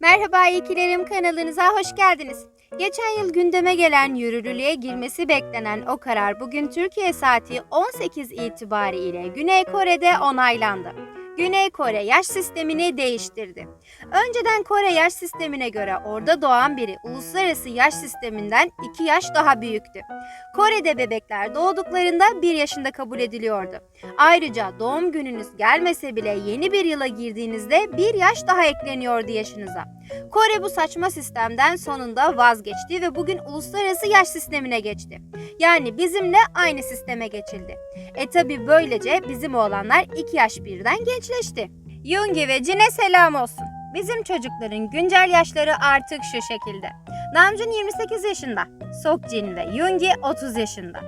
Merhaba ikilerim kanalınıza hoş geldiniz. Geçen yıl gündeme gelen yürürlüğe girmesi beklenen o karar bugün Türkiye saati 18 itibariyle Güney Kore'de onaylandı. Güney Kore yaş sistemini değiştirdi. Önceden Kore yaş sistemine göre orada doğan biri uluslararası yaş sisteminden 2 yaş daha büyüktü. Kore'de bebekler doğduklarında 1 yaşında kabul ediliyordu. Ayrıca doğum gününüz gelmese bile yeni bir yıla girdiğinizde 1 yaş daha ekleniyordu yaşınıza. Kore bu saçma sistemden sonunda vazgeçti ve bugün uluslararası yaş sistemine geçti. Yani bizimle aynı sisteme geçildi. E tabi böylece bizim oğlanlar 2 yaş birden gençleşti. Yungi ve Cin'e selam olsun. Bizim çocukların güncel yaşları artık şu şekilde. Namjoon 28 yaşında, Sokjin ve Yoongi 30 yaşında.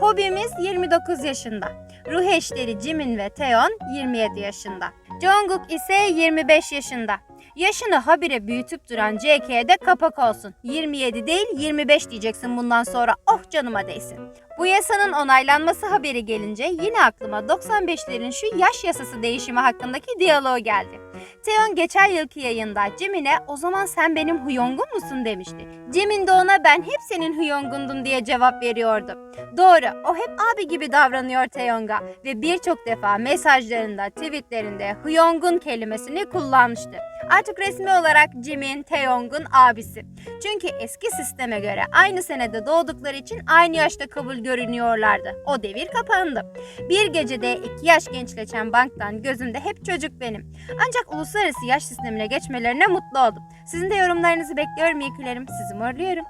Hobimiz 29 yaşında. Ruh eşleri Jimin ve Taeyeon 27 yaşında. Jungkook ise 25 yaşında. Yaşını habire büyütüp duran JK'ye de kapak olsun. 27 değil 25 diyeceksin bundan sonra. Oh canıma değsin. Bu yasanın onaylanması haberi gelince yine aklıma 95'lerin şu yaş yasası değişimi hakkındaki diyaloğu geldi. Teon geçen yılki yayında Jimin'e o zaman sen benim Huyong'um musun demişti. Jimin de ona ben hep senin Huyong'undum diye cevap veriyordu. Doğru o hep abi gibi davranıyor Taeyong'a ve birçok defa mesajlarında, tweetlerinde Huyong'un kelimesini kullanmıştı. Artık resmi olarak Jimin Taeyong'un abisi. Çünkü eski sisteme göre aynı senede doğdukları için aynı yaşta kabul görünüyorlardı. O devir kapandı. Bir gecede iki yaş gençleşen banktan gözümde hep çocuk benim. Ancak uluslararası yaş sistemine geçmelerine mutlu oldum. Sizin de yorumlarınızı bekliyorum ilkilerim. Sizi morluyorum.